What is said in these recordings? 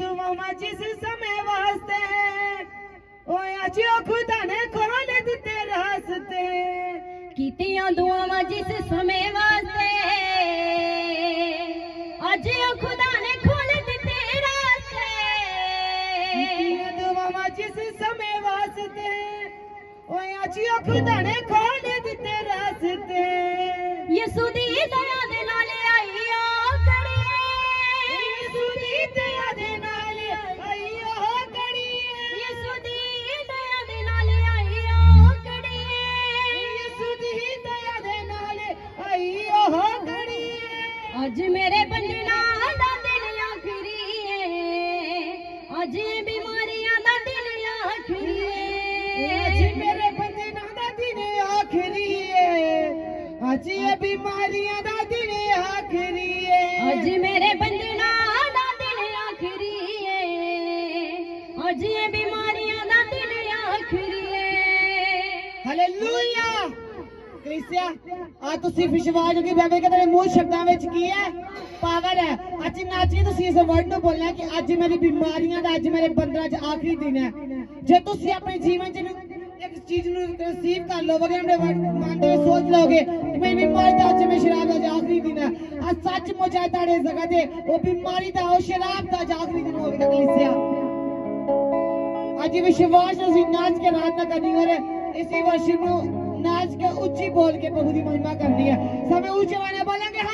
ਦੁਆਵਾਂ ਜਿਸ ਸਮੇਂ ਵਾਸਤੇ। ਓਏ ਅੱਜ ਖੁਦਾ ਨੇ ਖੋਲ ਦਿੱਤੇ ਰਸਤੇ। ਕੀਤੀਆਂ ਦੁਆਵਾਂ ਜਿਸ ਸਮੇਂ ਵਾਸਤੇ। ਅੱਜ ਉਹ ਖੁਦਾ ਨੇ ਖੋਲ ਦਿੱਤੇ ਰਾਸਤੇ। ਕੀਤੀਆਂ ਦੁਆਵਾਂ ਜਿਸ ਸਮੇਂ ਵਾਸਤੇ। ਓਏ ਅੱਜ ਖੁਦਾ ਨੇ ਖੋਲ ਦਿੱਤੇ ਰਸਤੇ। ਯਿਸੂ ਦੀ ਦਇਆ ਅੱਜ ਇਹ ਬਿਮਾਰੀਆਂ ਦਾ ਦਿਨ ਆਖਰੀ ਏ। ਅੱਜ ਮੇਰੇ ਬੰਦਨਾ ਦਾ ਦਿਨ ਆਖਰੀ ਏ। ਅੱਜ ਇਹ ਬਿਮਾਰੀਆਂ ਦਾ ਦਿਨ ਆਖਰੀ ਏ। ਹਾਲੇਲੂਇਆ! ਕ੍ਰਿਸਿਆ ਆ ਤੁਸੀਂ ਵਿਸ਼ਵਾਸ ਕਿ ਬਾਬੇ ਕਹਿੰਦੇ ਨੇ ਮੂਲ ਸ਼ਬਦਾਂ ਵਿੱਚ ਕੀ ਹੈ? ਪਾਵਰ ਹੈ। ਅੱਜ ਨੱਚ ਤੁਸੀਂ ਇਸ ਵਰਡ ਨੂੰ ਬੋਲਣਾ ਕਿ ਅੱਜ ਮੇਰੀ ਬਿਮਾਰੀਆਂ ਦਾ ਅੱਜ ਮੇਰੇ ਬੰਦਰਾਂ 'ਚ ਆਖਰੀ ਦਿਨ ਹੈ। ਜੇ ਤੁਸੀਂ ਆਪਣੇ ਜੀਵਨ 'ਚ ਚੀਜ਼ ਨੂੰ ਰਿਸੀਵ ਕਰ ਲਓਗੇ ਆਪਣੇ ਵਰਡ ਮਨ ਦੇ ਵਿੱਚ ਸੋਚ ਲਓਗੇ ਕਿ ਮੇਰੀ ਬਿਮਾਰੀ ਦਾ ਅੱਜ ਮੈਂ ਸ਼ਰਾਬ ਦਾ ਅੱਜ ਆਖਰੀ ਦਿਨ ਹੈ ਆ ਸੱਚ ਮੁਝੇ ਤੁਹਾਡੇ ਜਗ੍ਹਾ ਤੇ ਉਹ ਬਿਮਾਰੀ ਦਾ ਉਹ ਸ਼ਰਾਬ ਦਾ ਅੱਜ ਆਖਰੀ ਦਿਨ ਹੋਵੇਗਾ ਕ੍ਰਿਸਿਆ ਅੱਜ ਵਿਸ਼ਵਾਸ ਅਸੀਂ ਨਾਚ ਕੇ ਰਾਤ ਨਾ ਕਰਨੀ ਔਰ ਇਸੇ ਵਰਸ਼ਿਪ ਨੂੰ ਨਾਚ ਕੇ ਉੱਚੀ ਬੋਲ ਕੇ ਪ੍ਰਭੂ ਦੀ ਮਹਿਮਾ ਕਰਨੀ ਹੈ ਸਭੇ ਉੱਚੇ ਵਾਲੇ ਬੋਲਾਂਗੇ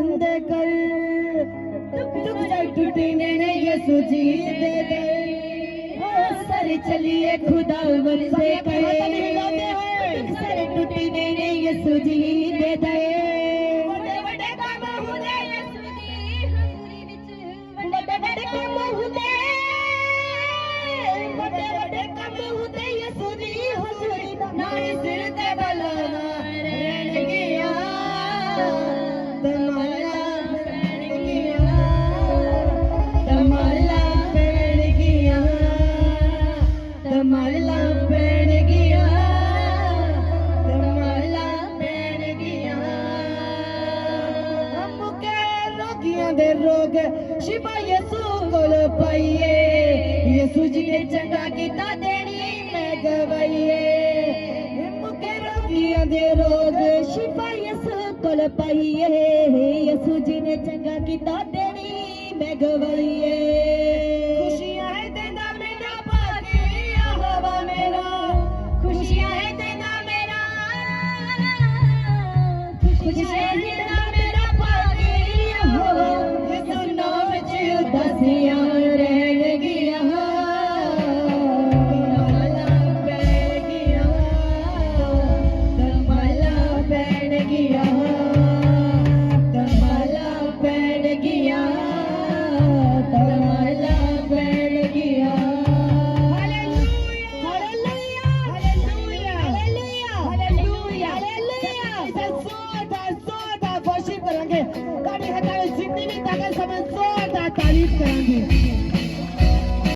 बंद कर। दुख टुक जब टूटने ने ये सुजीत दे दे। सर चलिए खुदा बंदे कर। सर टूटने ने ये सुजीत ਦੇ ਰੋਗ ਸ਼ਿਫਾ ਯਸੂ ਕੋਲ ਪਈਏ। ਯਸੂ ਜੀ ਨੇ ਚੰਗਾ ਕੀਤਾ ਦੇਣੀ ਮੈਂ ਗਵਾਈਏ